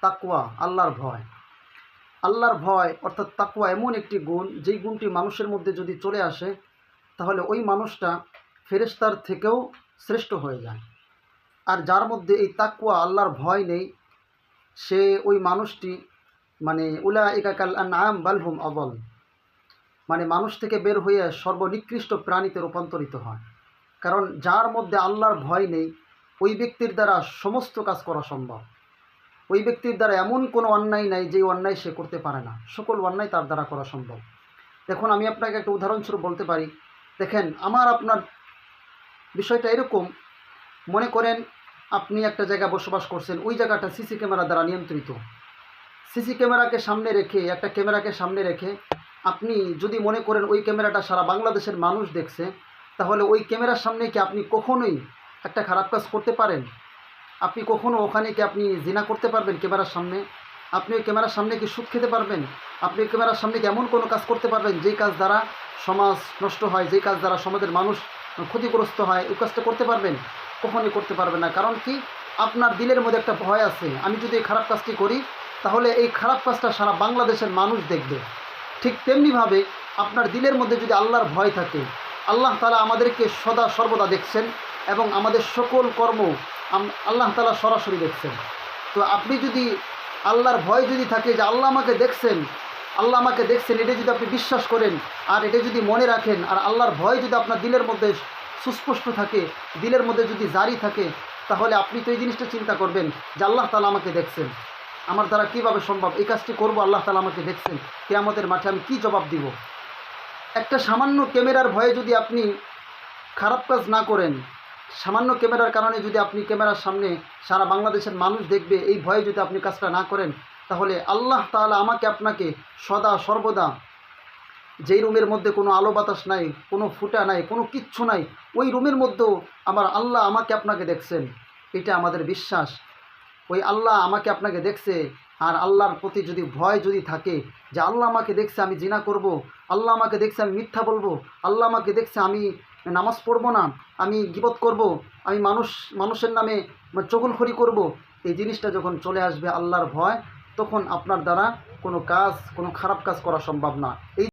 তাকুয়া আল্লাহর ভয়। আল্লাহর ভয় অর্থাৎ তাকুয়া এমন একটি গুণ, যেই গুণটি মানুষের মধ্যে যদি চলে আসে, তাহলে ওই মানুষটা ফেরেস্তার থেকেও শ্রেষ্ঠ হয়ে যায়। আর যার মধ্যে এই তাকুয়া আল্লাহর ভয় নেই, সে ওই মানুষটি মানে উলা একাকাল নাম বালহুম অবল মানে মানুষ থেকে বের হয়ে সর্বনিকৃষ্ট প্রাণীতে রূপান্তরিত হয়। কারণ যার মধ্যে আল্লাহর ভয় নেই, ওই ব্যক্তির দ্বারা সমস্ত কাজ করা সম্ভব। ওই ব্যক্তির দ্বারা এমন কোনো অন্যায় নাই যে অন্যায় সে করতে পারে না। সকল অন্যায় তার দ্বারা করা সম্ভব। দেখুন, আমি আপনাকে একটা উদাহরণস্বরূপ বলতে পারি। দেখেন, আমার আপনার বিষয়টা এরকম। মনে করেন, আপনি একটা জায়গায় বসবাস করছেন, ওই জায়গাটা সিসি ক্যামেরা দ্বারা নিয়ন্ত্রিত। সিসি ক্যামেরাকে সামনে রেখে, একটা ক্যামেরাকে সামনে রেখে আপনি যদি মনে করেন ওই ক্যামেরাটা সারা বাংলাদেশের মানুষ দেখছে, তাহলে ওই ক্যামেরার সামনে কি আপনি কখনোই একটা খারাপ কাজ করতে পারেন? আপনি কখনো ওখানে কি আপনি জিনা করতে পারবেন ক্যামেরার সামনে? আপনি ওই ক্যামেরার সামনে কি সুদ খেতে পারবেন? আপনি ক্যামেরার সামনে কি এমন কোনো কাজ করতে পারবেন যেই কাজ দ্বারা সমাজ নষ্ট হয়, যেই কাজ দ্বারা সমাজের মানুষ ক্ষতিগ্রস্ত হয়, ওই কাজটা করতে পারবেন? কখনই করতে পারবেন না। কারণ কি? আপনার দিলের মধ্যে একটা ভয় আছে। আমি যদি এই খারাপ কাজটি করি, তাহলে এই খারাপ কাজটা সারা বাংলাদেশের মানুষ দেখবে। ঠিক তেমনিভাবে আপনার দিলের মধ্যে যদি আল্লাহর ভয় থাকে, আল্লাহ তালা আমাদেরকে সদা সর্বদা দেখছেন এবং আমাদের সকল কর্ম আল্লাহ তালা সরাসরি দেখছেন। তো আপনি যদি আল্লাহর ভয় যদি থাকে যে আল্লাহ আমাকে দেখছেন, আল্লাহ আমাকে দেখছেন, এটা যদি আপনি বিশ্বাস করেন, আর এটা যদি মনে রাখেন, আর আল্লাহর ভয় যদি আপনার দিলের মধ্যে সুস্পষ্ট থাকে, দিলের মধ্যে যদি জারি থাকে, তাহলে আপনি তো এই জিনিসটা চিন্তা করবেন যে আল্লাহ তালা আমাকে দেখছেন। আমার দ্বারা কীভাবে সম্ভব? এই কাজটি করব, আল্লাহ তালা আমাকে দেখছেন। কে আমাদের মাঠে আমি কী জবাব দিব? একটা সামান্য ক্যামেরার ভয়ে যদি আপনি খারাপ কাজ না করেন সামান্য ক্যামেরার কারণে যদি আপনি ক্যামেরার সামনে সারা বাংলাদেশের মানুষ দেখবে, এই ভয়ে যদি আপনি কাজটা না করেন, তাহলে আল্লাহ তাহলে আমাকে আপনাকে সদা সর্বদা যেই রুমের মধ্যে কোনো আলো বাতাস নাই, কোনো ফুটা নাই, কোনো কিচ্ছু নাই, ওই রুমের মধ্যেও আমার আল্লাহ আমাকে আপনাকে দেখছেন। এটা আমাদের বিশ্বাস। ওই আল্লাহ আমাকে আপনাকে দেখছে, আর আল্লাহর প্রতি যদি ভয় যদি থাকে, যে আল্লাহ আমাকে দেখছে আমি জিনা করব, আল্লাহ আমাকে দেখছে আমি মিথ্যা বলব, আল্লাহ আমাকে দেখছে আমি নামাজ পড়ব না, আমি গিবত করব, আমি মানুষ, মানুষের নামে চগলখড়ি করব, এই জিনিসটা যখন চলে আসবে আল্লাহর ভয়, তখন আপনার দ্বারা কোনো কাজ, কোনো খারাপ কাজ করা সম্ভব না। এই